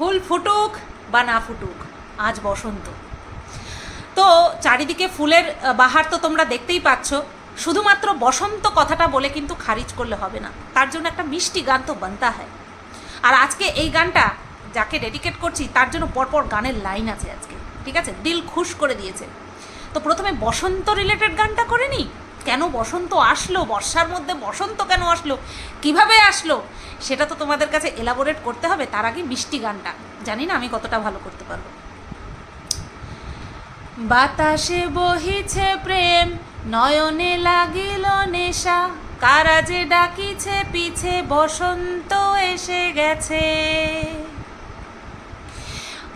ফুল ফুটুক বা না ফুটুক, আজ বসন্ত। তো চারিদিকে ফুলের বাহার তো তোমরা দেখতেই পাচ্ছ, শুধুমাত্র বসন্ত কথাটা বলে কিন্তু খারিজ করলে হবে না, তার জন্য একটা মিষ্টি গান তো বানতা হয়। আর আজকে এই গানটা যাকে ডেডিকেট করছি, তার জন্য পরপর গানের লাইন আছে আজকে, ঠিক আছে? দিল খুশ করে দিয়েছে। তো প্রথমে বসন্ত রিলেটেড গানটা করে নি কেন বসন্ত আসলো? বর্ষার মধ্যে বসন্ত কেন আসলো? কীভাবে আসলো? সেটা তো তোমাদের কাছে এলাবোরেট করতে হবে, তার আগে মিষ্টি গানটা। জানি না আমি কতটা ভালো করতে পারব। বাতাসে বহিছে প্রেম, নয়নে লাগিল নেশা। কারা যে ডাকিছে, পিছে বসন্ত এসে গেছে।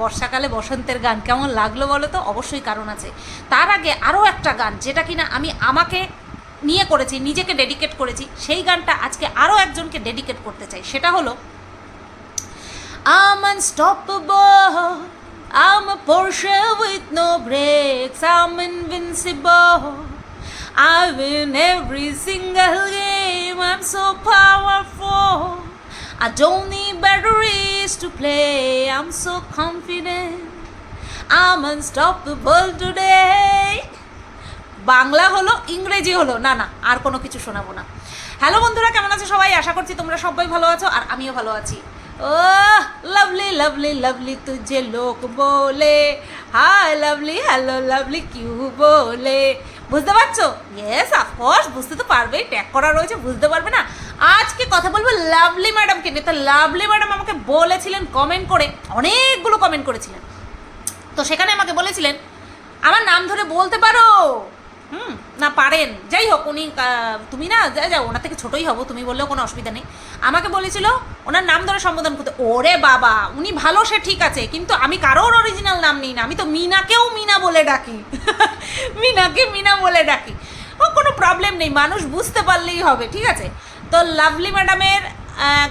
বর্ষাকালে বসন্তের গান কেমন লাগল বলো তো অবশ্যই কারণ আছে তার আগে আরও একটা গান, যেটা কিনা আমি আমাকে নিয়ে করেছি, নিজেকে ডেডিকেট করেছি, সেই গানটা আজকে আরও একজনকে ডেডিকেট করতে চাই সেটা হলো, I'm unstoppable. I'm a Porsche with no brakes. I'm invincible. I win every single game. I'm so powerful. I don't need batteries to play. I'm so confident. I'm unstoppable today. Bangla হলো, ইংরেজি হলো। না না, আর কোনো কিছু শোনাবো না। হ্যালো বন্ধুরা, কেমন আছো সবাই? আশা করছি তোমরা সবাই ভালো আছো, আর আমিও ভালো আছি। ও লাভলি লাভলি লাভলি তুঝে লোক বলে। হাই লাভলি হ্যালো লাভলি কিউ বলে। বুঝতে পারছ? ইয়েস অফকোর্স বুঝতে তো পারবেই ট্যাগ করা রয়েছে, বুঝতে পারবে না? আজকে কথা বলব লাভলি ম্যাডামকে নিয়ে। তো লাভলি ম্যাডাম আমাকে বলেছিলেন কমেন্ট করে, অনেকগুলো কমেন্ট করেছিলেন। তো সেখানে আমাকে বলেছিলেন, আমার নাম ধরে বলতে পারো? হুম, না, পারেন। যাই হোক, উনি তুমি না, যা যাও ওনার থেকে ছোটোই হব, তুমি বললেও কোনো অসুবিধা নেই। আমাকে বলেছিল, ওনার নাম ধরে সম্বোধন করতে। ওরে বাবা, উনি ভালো, সে ঠিক আছে, কিন্তু আমি কারোর অরিজিনাল নাম নিই না। আমি তো মিনাকেও মিনা বলে ডাকি। মিনাকে মিনা বলে ডাকি। ও, কোনো প্রবলেম নেই, মানুষ বুঝতে পারলেই হবে, ঠিক আছে? তো লাভলি ম্যাডামের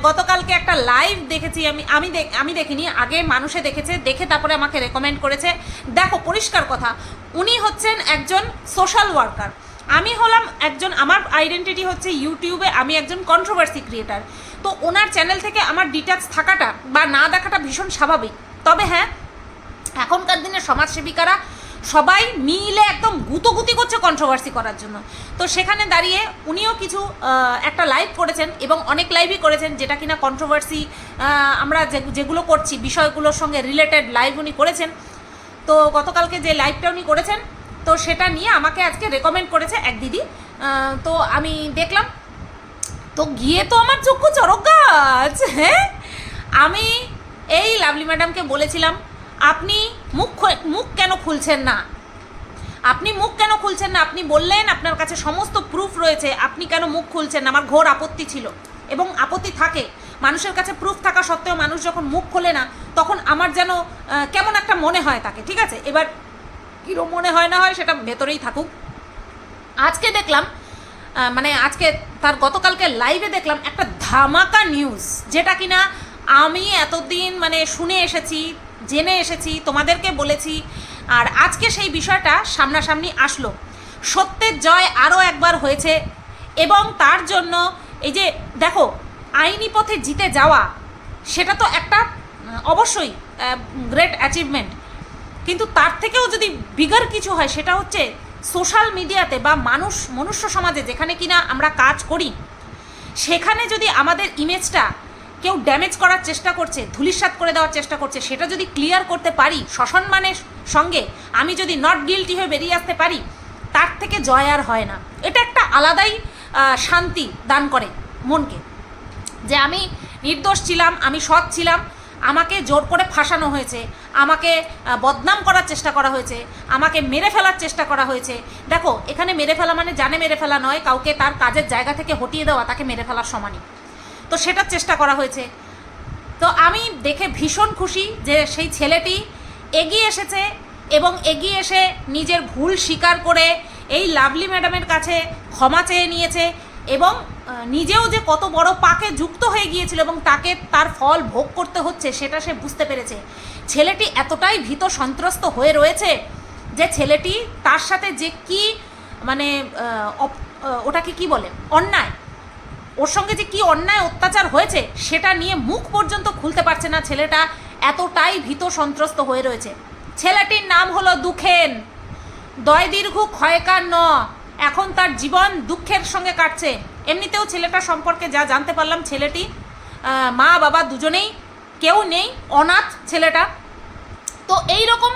গতকালকে একটা লাইভ দেখেছি আমি আমি আমি দেখিনি, আগে মানুষে দেখেছে, দেখে তারপরে আমাকে রেকমেন্ড করেছে। দেখো, পরিষ্কার কথা, উনি হচ্ছেন একজন সোশ্যাল ওয়ার্কার আমি হলাম একজন, আমার আইডেন্টিটি হচ্ছে ইউটিউবে আমি একজন কন্ট্রোভার্সি ক্রিয়েটার তো ওনার চ্যানেল থেকে আমার ডিটাচ থাকাটা বা না দেখাটা ভীষণ স্বাভাবিক। তবে হ্যাঁ এখনকার দিনে সমাজসেবিকারা সবাই মিলে একদম গুতোগুতি করছে কন্ট্রোভার্সি করার জন্য। তো সেখানে দাঁড়িয়ে উনিও কিছু একটা লাইভ করেছেন এবং অনেক লাইভই করেছেন যেটা কিনা কন্ট্রোভার্সি আমরা যেগুলো করছি, বিষয়গুলোর সঙ্গে রিলেটেড লাইভ উনি করেছেন। তো গতকালকে যে লাইভটা উনি করেছেন, তো সেটা নিয়ে আমাকে আজকে রেকমেন্ড করেছে এক দিদি। তো আমি দেখলাম, তো গিয়ে তো আমার চক্ষু চরক গাছ হ্যাঁ? আমি এই লাভলি ম্যাডামকে বলেছিলাম আপনি মুখ মুখ কেন খুলছেন না? আপনি মুখ কেন খুলছেন না? আপনি বললেন আপনার কাছে সমস্ত প্রুফ রয়েছে। আপনি কেন মুখ খুলছেন না? আমার ঘোর আপত্তি ছিল। এবং আপত্তি থাকে। মানুষের কাছে প্রুফ থাকা সত্ত্বেও মানুষ যখন মুখ খোলে না, তখন আমার যেন কেমন একটা মনে হয় তাকে, ঠিক আছে? এবার কীরকম মনে হয় না হয় সেটা ভেতরেই থাকুক। আজকে দেখলাম মানে আজকে তার গতকালকে লাইভে দেখলাম একটা ধামাকা নিউজ যেটা কিনা আমি এতদিন মানে শুনে এসেছি জেনে এসেছি, তোমাদেরকে বলেছি, আর আজকে সেই বিষয়টা সামনাসামনি আসলো। সত্যের জয় আরও একবার হয়েছে এবং তার জন্য এই যে দেখো, আইনি পথে জিতে যাওয়া, সেটা তো একটা অবশ্যই গ্রেট অ্যাচিভমেন্ট কিন্তু তার থেকেও যদি বিগার কিছু হয়, সেটা হচ্ছে সোশ্যাল মিডিয়াতে বা মানুষ, মনুষ্য সমাজে যেখানে কিনা আমরা কাজ করি, সেখানে যদি আমাদের ইমেজটা কেউ ড্যামেজ করার চেষ্টা করছে, ধুলিসাৎ করে দেওয়ার চেষ্টা করছে, সেটা যদি ক্লিয়ার করতে পারি সসম্মানের সঙ্গে আমি যদি নট গিলটি হয়ে বেরিয়ে আসতে পারি, তার থেকে জয় আর হয় না। এটা একটা আলাদাই শান্তি দান করে মনকে। যে আমি নির্দোষ ছিলাম, আমি সৎ ছিলাম, আমাকে জোর করে ফাঁসানো হয়েছে, আমাকে বদনাম করার চেষ্টা করা হয়েছে, আমাকে মেরে ফেলার চেষ্টা করা হয়েছে। দেখো, এখানে মেরে ফেলা মানে জানে মেরে ফেলা নয়, কাউকে তার কাজের জায়গা থেকে হটিয়ে দেওয়া, তাকে মেরে ফেলার সমানই। তো সেটার চেষ্টা করা হয়েছে। তো আমি দেখে ভীষণ খুশি যে সেই ছেলেটি এগিয়ে এসেছে এবং এগিয়ে এসে নিজের ভুল স্বীকার করে এই লাভলি ম্যাডামের কাছে ক্ষমা চেয়ে নিয়েছে এবং নিজেও যে কত বড় পাকে যুক্ত হয়ে গিয়েছিল এবং তাকে তার ফল ভোগ করতে হচ্ছে সেটা সে বুঝতে পেরেছে। ছেলেটি এতটাই ভীত সন্ত্রস্ত হয়ে রয়েছে যে ছেলেটি তার সাথে যে কি মানে ওটাকে কি বলে? অন্যায়। ওর সঙ্গে যে কি অন্যায় অত্যাচার হয়েছে, সেটা নিয়ে মুখ পর্যন্ত খুলতে পারছে না ছেলেটা, এতটাই ভীত সন্ত্রস্ত হয়ে রয়েছে। ছেলেটির নাম হলো দুখেন। দয় দীর্ঘ ক্ষয়কার ন। এখন তার জীবন দুঃখের সঙ্গে কাটছে। এমনিতেও ছেলেটা সম্পর্কে যা জানতে পারলাম, ছেলেটি মা, বাবা দুজনেই, কেউ নেই, অনাথ ছেলেটা। তো এই রকম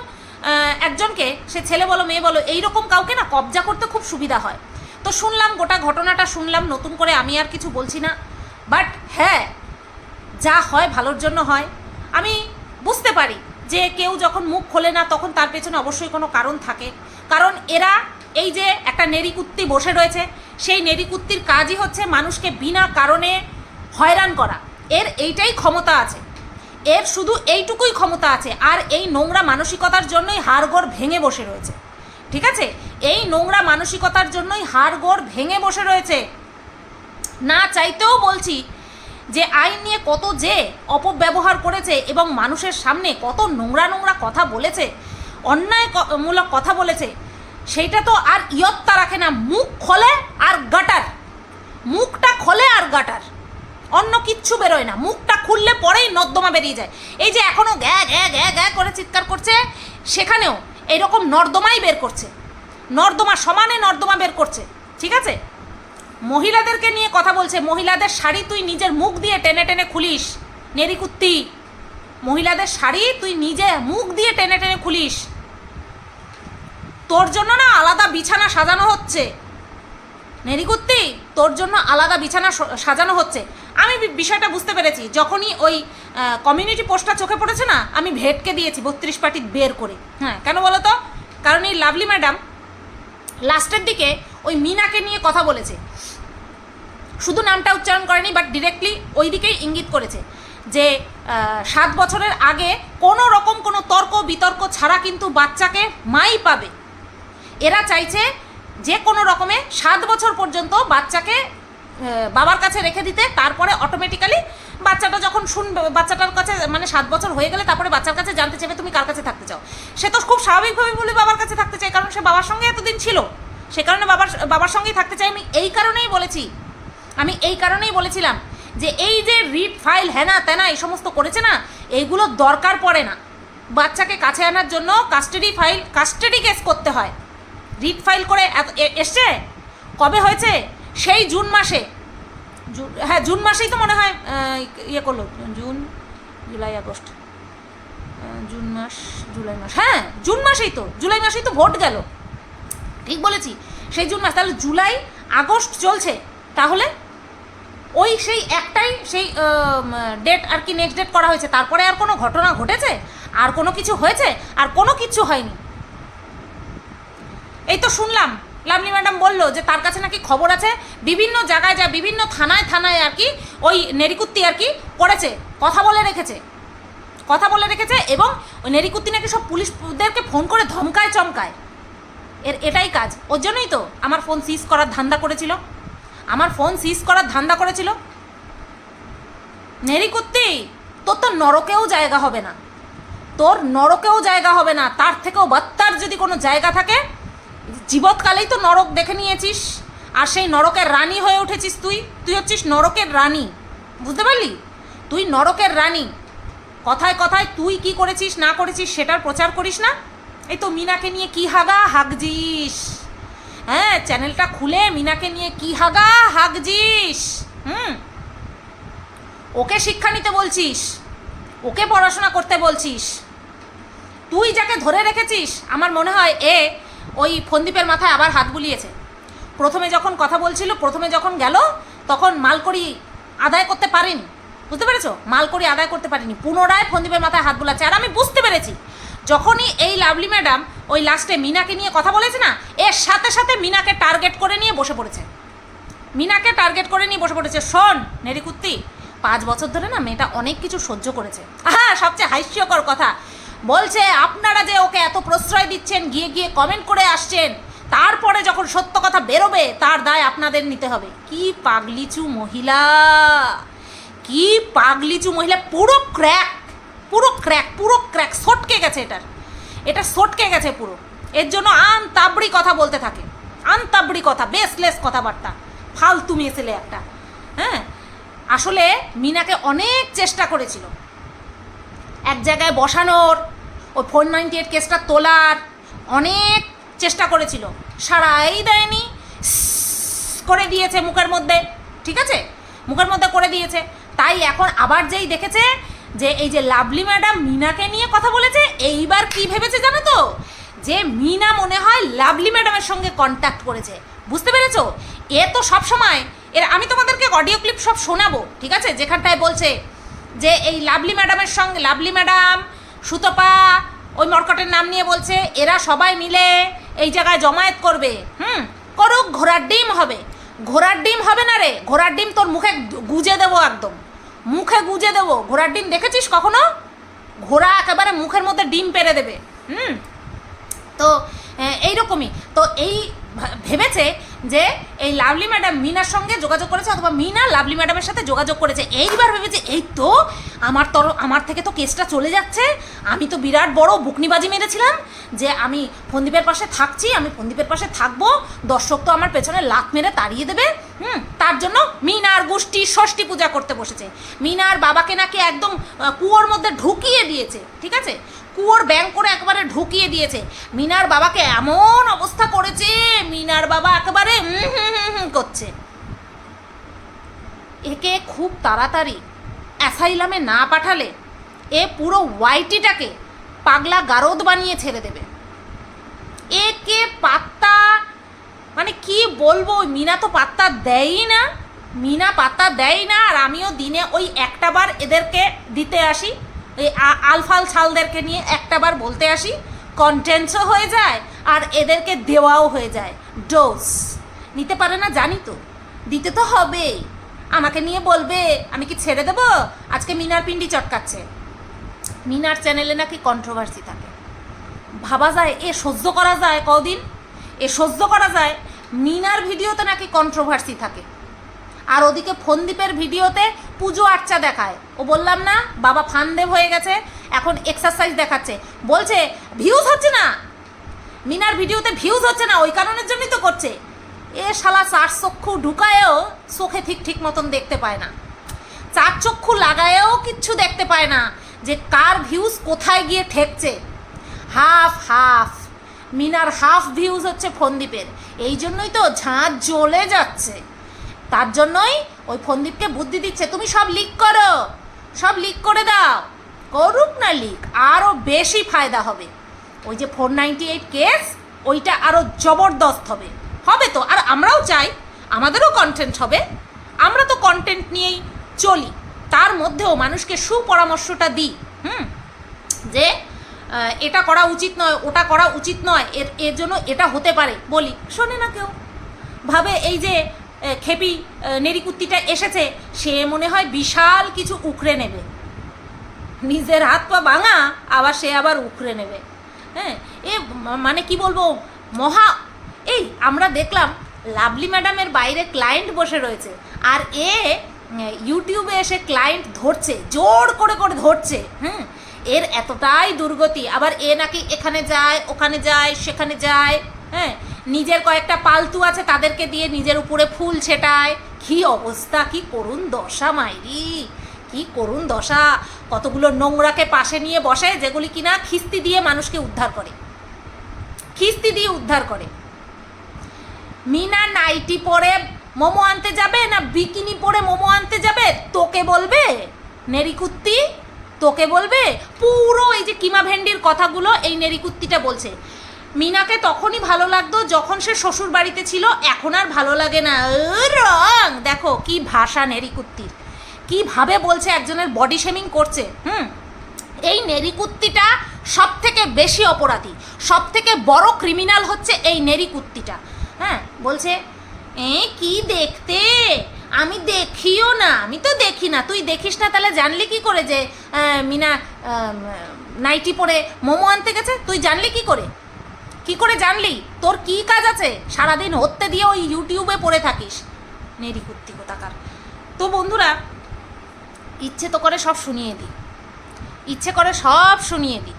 একজনকে সে ছেলে বলো, মেয়ে বলো এই রকম কাউকে না কবজা করতে খুব সুবিধা হয়। তো শুনলাম গোটা ঘটনাটা শুনলাম, নতুন করে আমি আর কিছু বলছি না। বাট হ্যাঁ যা হয় ভালোর জন্য হয়। আমি বুঝতে পারি যে কেউ যখন মুখ খোলে না, তখন তার পেছনে অবশ্যই কোনো কারণ থাকে। কারণ এরা এই যে একটা নেরিকুত্তি বসে রয়েছে, সেই নেরিকুত্তির কাজই হচ্ছে মানুষকে বিনা কারণে হয়রান করা। এর এইটাই ক্ষমতা আছে। এর শুধু এইটুকুই ক্ষমতা আছে। আর এই নোংরা মানসিকতার জন্যই হাড়গোড় ভেঙে বসে রয়েছে। ঠিক আছে? এই নোংরা মানসিকতার জন্যই হাড়গোড় ভেঙে বসে রয়েছে। না চাইতেও বলছি যে আইন নিয়ে কত যে অপব্যবহার করেছে এবং মানুষের সামনে কত নোংরা নোংরা কথা বলেছে, অন্যায়মূলক কথা বলেছে সেইটা তো আর ইয়ত্তা রাখে না। মুখ খোলে আর গাটার। মুখটা খোলে আর গাটার। অন্য কিচ্ছু বেরোয় না। মুখটা খুললে পরেই নর্দমা বেরিয়ে যায়। এই যে এখনও গ্যা গ্যা গ্যা গ্যা করে চিৎকার করছে, সেখানেও এরকম নর্দমাই বের করছে। নর্দমা সমানে নর্দমা বের করছে, ঠিক আছে? মহিলাদেরকে নিয়ে কথা বলছে, মহিলাদের শাড়ি তুই নিজের মুখ দিয়ে টেনে টেনে খুলিস, নেরিকুত্তি। মহিলাদের শাড়ি তুই নিজে মুখ দিয়ে টেনে টেনে খুলিস। তোর জন্য না আলাদা বিছানা সাজানো হচ্ছে। নেরিকুত্তি তোর জন্য আলাদা বিছানা সাজানো হচ্ছে। আমি বিষয়টা বুঝতে পেরেছি, যখনই ওই কমিউনিটি পোস্টটা চোখে পড়েছে না, আমি ভেটকে দিয়েছি বত্রিশ পার্টি বের করে। হ্যাঁ কেন বলো তো কারণ এই লাভলি ম্যাডাম লাস্টের দিকে ওই মিনাকে নিয়ে কথা বলেছে। শুধু নামটা উচ্চারণ করেনি বাট ডিরেক্টলি ওই দিকেই ইঙ্গিত করেছে যে সাত বছরের আগে কোনো রকম কোনো তর্ক বিতর্ক ছাড়া কিন্তু বাচ্চাকে মাই পাবে। এরা চাইছে যে কোনো রকমে সাত বছর পর্যন্ত বাচ্চাকে বাবার কাছে রেখে দিতে, তারপরে অটোমেটিক্যালি বাচ্চাটা যখন শুনবে, বাচ্চাটার কাছে মানে সাত বছর হয়ে গেলে তারপরে বাচ্চার কাছে জানতে চাইবে, তুমি কার কাছে থাকতে চাও? সে তো খুব স্বাভাবিকভাবে বলে, বাবার কাছে থাকতে চাই। কারণ সে বাবার সঙ্গে এতদিন ছিল। সে কারণে বাবার বাবার সঙ্গেই থাকতে চাই। আমি এই কারণেই বলেছি, আমি এই কারণেই বলেছিলাম যে এই যে রিট ফাইল হ্যানা ত্যানা এই সমস্ত করেছে না এইগুলো দরকার পড়ে না। বাচ্চাকে কাছে আনার জন্য কাস্টাডি ফাইল কাস্টাডি কেস করতে হয়। রিট ফাইল করে এসছে? কবে হয়েছে? সেই জুন মাসে। হ্যাঁ জুন মাসেই তো মনে হয় ইয়ে করল। June, July, August. জুন মাস, জুলাই মাস। হ্যাঁ জুন মাসেই তো, জুলাই মাসেই তো ভোট গেল। ঠিক বলেছি। সেই জুন মাস, তাহলে জুলাই, আগস্ট চলছে। তাহলে ওই সেই একটাই সেই ডেট আর কি নেক্সট ডেট করা হয়েছে। তারপরে আর কোনো ঘটনা ঘটেছে? আর কোনো কিছু হয়েছে? আর কোনো কিছু হয়নি। এই তো শুনলাম লাভলি ম্যাডাম বলল যে তার কাছে নাকি খবর আছে, বিভিন্ন জায়গায় যা বিভিন্ন থানায় থানায় আর কি ওই নেরিকুত্তি আর কি করেছে কথা বলে রেখেছে, কথা বলে রেখেছে এবং ওই নেরিকুত্তি নাকি সব পুলিশদেরকে ফোন করে ধমকায়, চমকায়। এর এটাই কাজ, ওর জন্যই তো আমার ফোন সিজ করার ধান্দা করেছিল, আমার ফোন সিজ করার ধান্দা করেছিল। নেরিকুত্তি, তোর তো নরকেও জায়গা হবে না, তোর নরকেও জায়গা হবে না, তার থেকেও বাত্তার যদি কোনো জায়গা থাকে জীবৎকালেই তো নরক দেখে নিয়েছিস, আর সেই নরকের রানী হয়ে উঠেছিস তুই। তুই হচ্ছিস নরকের রানী। বুঝতে পারলি? তুই নরকের রানী। কথায় কথায় তুই কি করেছিস, না করেছিস সেটার প্রচার করিস না? এই তো মিনাকে নিয়ে কি হাগা হাগজিস। হ্যাঁ চ্যানেলটা খুলে মিনাকে নিয়ে কি হাগা হাগজিস। হুম। ওকে শিক্ষা নিতে বলছিস, ওকে পড়াশোনা করতে বলছিস। তুই যাকে ধরে রেখেছিস, আমার মনে হয় এ ওই ফন্দীপের মাথায় আবার হাত বুলিয়েছে। প্রথমে যখন কথা বলছিল, প্রথমে যখন গেল, তখন মালকড়ি আদায় করতে পারেনি। বুঝতে পেরেছ? মালকড়ি আদায় করতে পারেনি। পুনরায় ফন্দীপের মাথায় হাত বুলাচ্ছে। আর আমি বুঝতে পেরেছি, যখনই এই লাভলি ম্যাডাম ওই লাস্টে মিনাকে নিয়ে কথা বলেছে না, এর সাথে সাথে মিনাকে টার্গেট করে নিয়ে বসে পড়েছে। মিনাকে টার্গেট করে নিয়ে বসে পড়েছে। শোন নেরিকুত্তি পাঁচ বছর ধরে না মেয়েটা অনেক কিছু সহ্য করেছে। হ্যাঁ সবচেয়ে হাস্যকর কথা। বলছে, আপনারা যে ওকে এত প্রশ্রয় দিচ্ছেন, গিয়ে গিয়ে কমেন্ট করে আসছেন, তারপরে যখন সত্য কথা বেরোবে, তার দায় আপনাদের নিতে হবে। কি পাগলিচু মহিলা! কি পাগলিচু মহিলা! পুরো ক্র্যাক পুরো ক্র্যাক পুরো ক্র্যাক সটকে গেছে এটার। এটা সটকে গেছে পুরো। এর জন্য আন তাবড়ি কথা বলতে থাকে। আন তাবড়ি কথা বেসলেস কথাবার্তা। ফালতু মেয়েছেলে একটা। হ্যাঁ? আসলে মিনাকে অনেক চেষ্টা করেছিল। এক জায়গায় বসানোর, ওই ফোর নাইনটি এইট কেসটা তোলার অনেক চেষ্টা করেছিল। সারাই দেয়নি করে দিয়েছে মুখের মধ্যে, ঠিক আছে? মুখের মধ্যে করে দিয়েছে। তাই এখন আবার যেই দেখেছে যে এই যে লাভলি ম্যাডাম মিনাকে নিয়ে কথা বলেছে, এইবার কি ভেবেছে জানো তো? যে মিনা মনে হয় লাভলি ম্যাডামের সঙ্গে কন্ট্যাক্ট করেছে। বুঝতে পেরেছ? এ তো সব সময় এর আমি তোমাদেরকে অডিও ক্লিপ সব শোনাবো, ঠিক আছে? যেখানটায় বলছে যে এই লাভলি ম্যাডামের সঙ্গে, লাভলি ম্যাডাম, সুতপা, ওই মর্কটের নাম নিয়ে বলছে, এরা সবাই মিলে এই জায়গায় জমায়েত করবে। হুম, করুক, ঘোড়ার ডিম হবে। ঘোড়ার ডিম হবে না রে? ঘোড়ার ডিম তোর মুখে গুজে দেবো একদম। মুখে গুজে দেবো। ঘোড়ার ডিম দেখেছিস কখনো? ঘোড়া একেবারে মুখের মধ্যে ডিম পেরে দেবে। হুম, তো এইরকমই। তো এই ভেবেছে যে এই লাভলি ম্যাডাম মিনার সঙ্গে যোগাযোগ করেছে অথবা মিনা লাভলি ম্যাডামের সাথে যোগাযোগ করেছে। এইবার ভেবেছে, এই তো, আমার তর, আমার থেকে তো কেসটা চলে যাচ্ছে। আমি তো বিরাট বড় বুকনিবাজি মেরেছিলাম যে আমি ফন্দীপের পাশে থাকছি, আমি ফন্দীপের পাশে থাকব। দর্শক তো আমার পেছনে লাত মেরে তাড়িয়ে দেবে। হুম, তার জন্য মিনার গোষ্ঠী ষষ্ঠী পূজা করতে বসেছে। মিনার বাবাকে নাকি একদম কুয়োর মধ্যে ঢুকিয়ে দিয়েছে, ঠিক আছে? কুয়োর ব্যাংক করে একেবারে ঢুকিয়ে দিয়েছে। মিনার বাবাকে এমন অবস্থা করেছে, মিনার বাবা একেবারে করছে। একে খুব তাড়াতাড়ি অ্যাসাইলামে না পাঠালে এ পুরো ওয়াইটিটাকে পাগলা গারদ বানিয়ে ছেড়ে দেবে। একে পাত্তা মানে কি বলব মিনা তো পাত্তা দেয়ই না। মিনা পাত্তা দেয় না, আর আমিও দিনে ওই একটা বার এদেরকে দিতে আসি। এই আলফাল ছালদেরকে নিয়ে একটাবার বলতে আসি কন্টেন্টসও হয়ে যায় আর এদেরকে দেওয়াও হয়ে যায় ডোজ নিতে পারে না, জানি তো। দিতে তো হবেই। আমাকে নিয়ে বলবে, আমি কি ছেড়ে দেবো? আজকে মিনার পিন্ডি চটকাচ্ছে। মিনার চ্যানেলে নাকি কন্ট্রোভার্সি থাকে। ভাবা যায়, এ সহ্য করা যায় কদিন? এ সহ্য করা যায়? মিনার ভিডিওতে নাকি কন্ট্রোভার্সি থাকে। আর ওদিকে ফন্দীপের ভিডিওতে পুজো আর্চা দেখায়। ও বললাম, না, বাবা ফানদেব হয়ে গেছে, এখন এক্সারসাইজ দেখাচ্ছে। বলছে ভিউজ হচ্ছে না। মিনার ভিডিওতে ভিউজ হচ্ছে না, ওই কারণের জন্যই তো করছে। এ শালা চার চক্ষু ঢুকায়েও চোখে ঠিক ঠিক মতন দেখতে পায় না। চার চক্ষু লাগায়েও কিচ্ছু দেখতে পায় না যে কার ভিউজ কোথায় গিয়ে ঠেকছে। হাফ হাফ মিনার হাফ ভিউজ হচ্ছে ফন্দীপের। এই জন্যই তো ঝাঁঝ জ্বলে যাচ্ছে। তার জন্যই ওই ফন্দীপকে বুদ্ধি দিচ্ছে। তুমি সব লিক করো। সব লিক করে দাও। করুক না লিক আরও বেশি ফায়দা হবে। ওই যে ফোর নাইনটি এইট কেস ওইটা আরও জবরদস্ত হবে। হবে তো, আর আমরাও চাই, আমাদেরও কন্টেন্ট হবে। আমরা তো কন্টেন্ট নিয়েই চলি। তার মধ্যেও মানুষকে সুপরামর্শটা দিই, হুম? যে এটা করা উচিত নয়, ওটা করা উচিত নয়, এর এর জন্য এটা হতে পারে, বলি। শোনে না কেউ। ভাবে এই যে খেপি আহ, নেড়িকুত্তিটা এসেছে। সে মনে হয় বিশাল কিছু উখড়ে নেবে। নিজের হাত পা ভাঙা আবার সে আবার উখড়ে নেবে। হ্যাঁ এ মানে কি বলব মহা এই আমরা দেখলাম লাভলি ম্যাডামের বাইরে ক্লায়েন্ট বসে রয়েছে। আর এ ইউটিউবে এসে ক্লায়েন্ট ধরছে জোর করে করে ধরছে। হ্যাঁ এর এতটাই দুর্গতি। আবার এ নাকি এখানে যায় ওখানে যায় সেখানে যায়। হ্যাঁ নিজের কয়েকটা পালতু আছে তাদেরকে দিয়ে নিজের উপরে ফুল ছেটায়। কি অবস্থা, কি করুন দশা মাইরি, কি করুন দশা। কতগুলো নোংরাকে পাশে নিয়ে বসে যেগুলি কিনা খিস্তি দিয়ে মানুষকে উদ্ধার করে। খিস্তি দিয়ে উদ্ধার করে। মিনা নাইটি পরে মোমো আনতে যাবে না বিকিনি পরে মোমো আনতে যাবে? তোকে বলবে? নেরিকুত্তি, তোকে বলবে? পুরো এই যে কিমা ভেন্ডির কথাগুলো এই নেরিকুত্তিটা বলছে। মিনাকে তখনই ভালো লাগতো যখন সে শ্বশুর বাড়িতে ছিল, এখন আর ভালো লাগে না। রং! দেখো, কি ভাষা নেরিকুত্তির কীভাবে বলছে একজনের বডি শেমিং করছে, হুম? এই নেরিকুত্তিটা সব থেকে বেশি অপরাধী সব থেকে বড় ক্রিমিনাল হচ্ছে এই নেরিকুত্তিটা। হ্যাঁ বলছে, এ, কি দেখতে? আমি দেখিও না, আমি তো দেখি না। তুই দেখিস না, তাহলে জানলি কি করে যে মিনা নাইটি পরে মোমো আনতে গেছে? তুই জানলি কি করে? কি করে জানলি? তোর কি কাজ আছে? সারাদিন হতে দিয়ে ওই ইউটিউবে পড়ে থাকিস। নেরি কুত্তি কোথাকার। তো বন্ধুরা, ইচ্ছে তো করে সব শুনিয়ে দিই। ইচ্ছে করে সব শুনিয়ে দিই।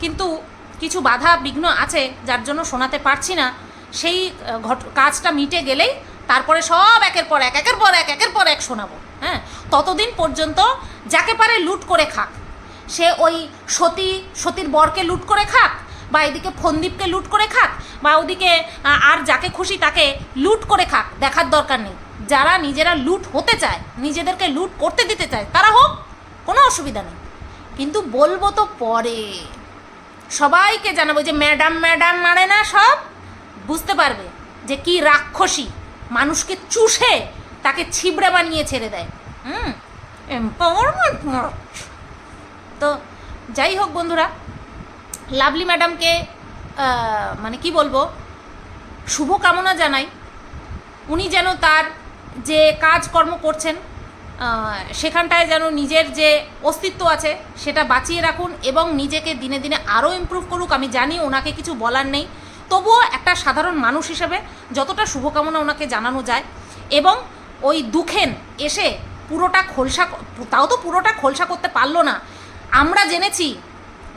কিন্তু কিছু বাধা বিঘ্ন আছে যার জন্য শোনাতে পারছি না। সেই ঘট, কাজটা মিটে গেলেই তারপরে সব একের পর এক, একের পর এক, একের পর এক শোনাবো। হ্যাঁ? ততদিন পর্যন্ত যাকে পারে লুট করে খাক। সে ওই সতী, সতীর বরকে লুট করে খাক বা এদিকে ফন্দীপকে লুট করে খাক। বা ওদিকে আর যাকে খুশি তাকে লুট করে খাক দেখার দরকার নেই। যারা নিজেরা লুট হতে চায় নিজেদেরকে লুট করতে দিতে চায় তারা হোক কোনো অসুবিধা নেই। কিন্তু বলব তো পরে সবাইকে জানাব যে ম্যাডাম ম্যাডাম মারে না সব? বুঝতে পারবে যে কি রাক্ষসী মানুষকে চুষে তাকে ছিবড়ে বানিয়ে ছেড়ে দেয়। হুম। তো যাই হোক বন্ধুরা লাভলি ম্যাডামকে মানে কি বলব, শুভকামনা জানাই। উনি যেন তার যে কাজকর্ম করছেন সেখানটায় যেন নিজের যে অস্তিত্ব আছে, সেটা বাঁচিয়ে রাখুন এবং নিজেকে দিনে দিনে আরও ইমপ্রুভ করুক। আমি জানি ওনাকে কিছু বলার নেই। তবুও একটা সাধারণ মানুষ হিসেবে যতটা শুভকামনা ওনাকে জানানো যায় এবং ওই দুখেন এসে পুরোটা খোলসা তাও তো পুরোটা খোলসা করতে পারল না। আমরা জেনেছি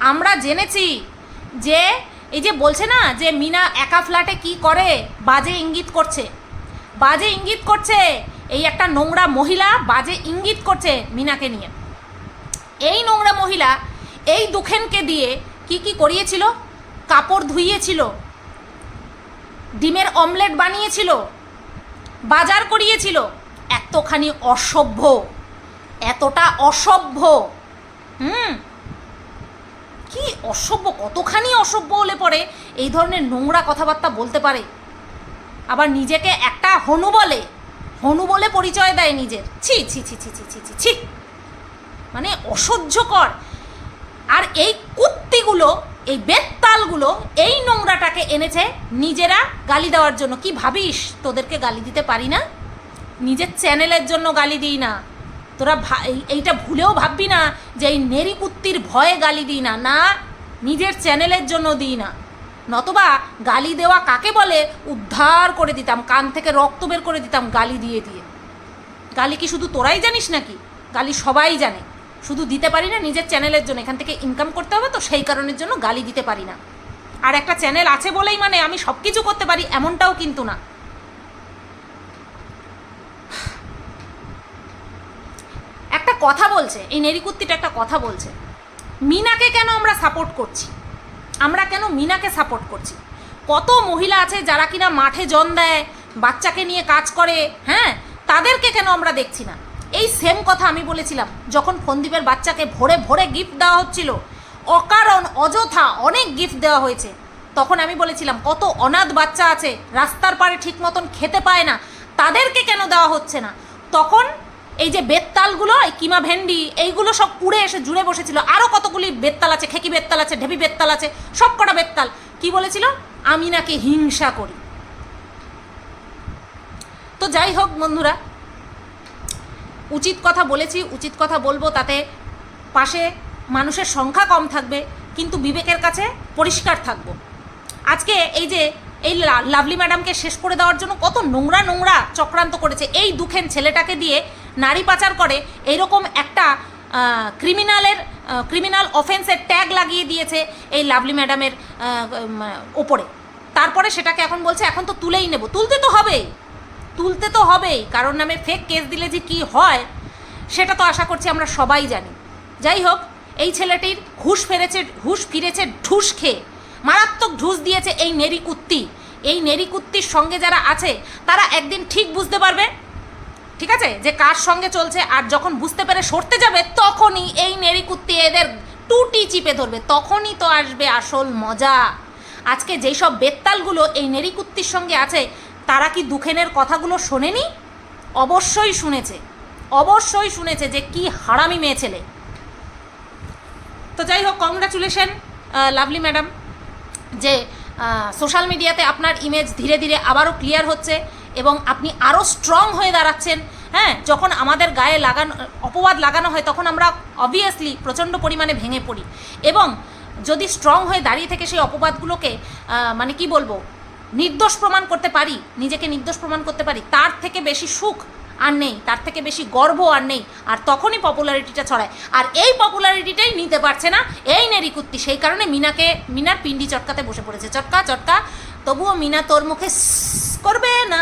আমরা জেনেছি যে, এই যে বলছে না যে মিনা একা ফ্ল্যাটে কি করে? বাজে ইঙ্গিত করছে। বাজে ইঙ্গিত করছে এই একটা নোংরা মহিলা বাজে ইঙ্গিত করছে মিনাকে নিয়ে। এই নোংরা মহিলা এই দুখেনকে দিয়ে কি কি করিয়েছিল? কাপড় ধুইয়েছিল, ডিমের অমলেট বানিয়েছিল, বাজার করিয়েছিল। এতখানি অসভ্য, এতটা অসভ্য। হুম? কি অসভ্য, কতখানি অসভ্য হলে পরে এই ধরনের নোংরা কথাবার্তা বলতে পারে। আবার নিজেকে একটা হনু বলে। হনু বলে পরিচয় দেয় নিজের। ছি ছি ছি ছি ছি ছি ছি ছি। মানে অসহ্যকর। আর এই কুত্তিগুলো, এই বেত্তালগুলো, এই নোংরাটাকে এনেছে নিজেরা গালি দেওয়ার জন্য। কি ভাবিস? তোদেরকে গালি দিতে পারি না? নিজের চ্যানেলের জন্য গালি দিই না। তোরা এইটা ভুলেও ভাববি না যে এই নেরি কুত্তির ভয়ে গালি দিই না না, নিজের চ্যানেলের জন্য দিই না। নতবা গালি দেওয়া কাকে বলে? উদ্ধার করে দিতাম, কান থেকে রক্ত বের করে দিতাম গালি দিয়ে দিয়ে। গালি কি শুধু তোরাই জানিস নাকি? গালি সবাই জানে। শুধু দিতে পারি না নিজের চ্যানেলের জন্য, এখান থেকে ইনকাম করতে হবে তো সেই কারণের জন্য গালি দিতে পারি না। আর একটা চ্যানেল আছে বলেই মানে আমি সব কিছু করতে পারি, এমনটাও কিন্তু না একটা কথা বলছে, এই নেরিকুত্তিটা একটা কথা বলছে, মিনাকে কেন আমরা সাপোর্ট করছি? আমরা কেন মিনাকে সাপোর্ট করছি? কত মহিলা আছে যারা কিনা মাঠে জন দেয়, বাচ্চাকে নিয়ে কাজ করে হ্যাঁ? তাদেরকে কেন আমরা দেখছি না? এই সেম কথা আমি বলেছিলাম, যখন ফন্দীপের বাচ্চাকে ভরে ভরে গিফট দেওয়া হচ্ছিল, অকারণ অযথা অনেক গিফট দেওয়া হয়েছে, তখন আমি বলেছিলাম, কত অনাথ বাচ্চা আছে, রাস্তার পাড়ে ঠিক মতন খেতে পায় না, তাদেরকে কেন দেওয়া হচ্ছে না? তখন এই যে বেত্তালগুলো, এই কিমা ভেন্ডি, এইগুলো সব উড়ে এসে জুড়ে বসেছিল। আরও কতগুলি বেত্তাল আছে, খেকি বেত্তাল আছে ঢেপি বেত্তাল আছে, সব কটা বেত্তাল। কি বলেছিল? আমি নাকি হিংসা করি। তো যাই হোক বন্ধুরা, উচিত কথা বলেছি, উচিত কথা বলব তাতে পাশে মানুষের সংখ্যা কম থাকবে, কিন্তু বিবেকের কাছে পরিষ্কার থাকব। আজকে এই যে, এই লাভলি ম্যাডামকে শেষ করে দেওয়ার জন্য কত নোংরা নোংরা চক্রান্ত করেছে, এই দুখেন ছেলেটাকে দিয়ে নারী পাচার করে এইরকম একটা ক্রিমিনালের ক্রিমিনাল অফেন্সের ট্যাগ লাগিয়ে দিয়েছে এই লাভলি ম্যাডামের ওপরে তারপরে সেটাকে এখন বলছে, এখন তো তুলেই নেব। তুলতে তো হবেই। তুলতে তো হবেই। কারণ নামে ফেক কেস দিলে যে কি হয়, সেটা তো আশা করছি আমরা সবাই জানি। যাই হোক, এই ছেলেটির হুশ ফেরেছে, হুশ ফিরেছে ঢুস খেয়ে। মারাত্মক ঢুস দিয়েছে এই নেরি কুত্তি এই নেরি কুত্তির সঙ্গে যারা আছে, তারা একদিন ঠিক বুঝতে পারবে ঠিক আছে? যে কার সঙ্গে চলছে আর যখন বুঝতে পেরে সরতে যাবে, তখনই এই নেরি কুত্তি এদের টুটি চিপে ধরবে। তখনই তো আসবে আসল মজা। আজকে যেই সব বেত্তালগুলো এই নেরি কুত্তির সঙ্গে আছে, তারা কি দুখেনের কথাগুলো শোনেনি? অবশ্যই শুনেছে। অবশ্যই শুনেছে যে কি হারামি মেয়ে ছেলে। তো যাই হোক কংগ্রাচুলেশন লাভলি ম্যাডাম যে সোশ্যাল মিডিয়াতে আপনার ইমেজ ধীরে ধীরে আবারও ক্লিয়ার হচ্ছে। এবং আপনি আরও স্ট্রং হয়ে দাঁড়াচ্ছেন হ্যাঁ? যখন আমাদের গায়ে লাগানো, অপবাদ লাগানো হয়, তখন আমরা অবভিয়াসলি প্রচণ্ড পরিমাণে ভেঙে পড়ি। এবং যদি স্ট্রং হয়ে দাঁড়িয়ে থেকে সেই অপবাদগুলোকে মানে কি বলব, নির্দোষ প্রমাণ করতে পারি, নিজেকে নির্দোষ প্রমাণ করতে পারি, তার থেকে বেশি সুখ আর নেই, তার থেকে বেশি গর্ব আর নেই, আর তখনই পপুলারিটিটা ছড়ায়। আর এই পপুলারিটিটাই নিতে পারছে না এই নেরিকুত্তি সেই কারণে মিনাকে, মিনার পিন্ডি চটকাতে বসে পড়েছে। চটকা চটকা, তবুও মিনা তোর মুখে করবে না।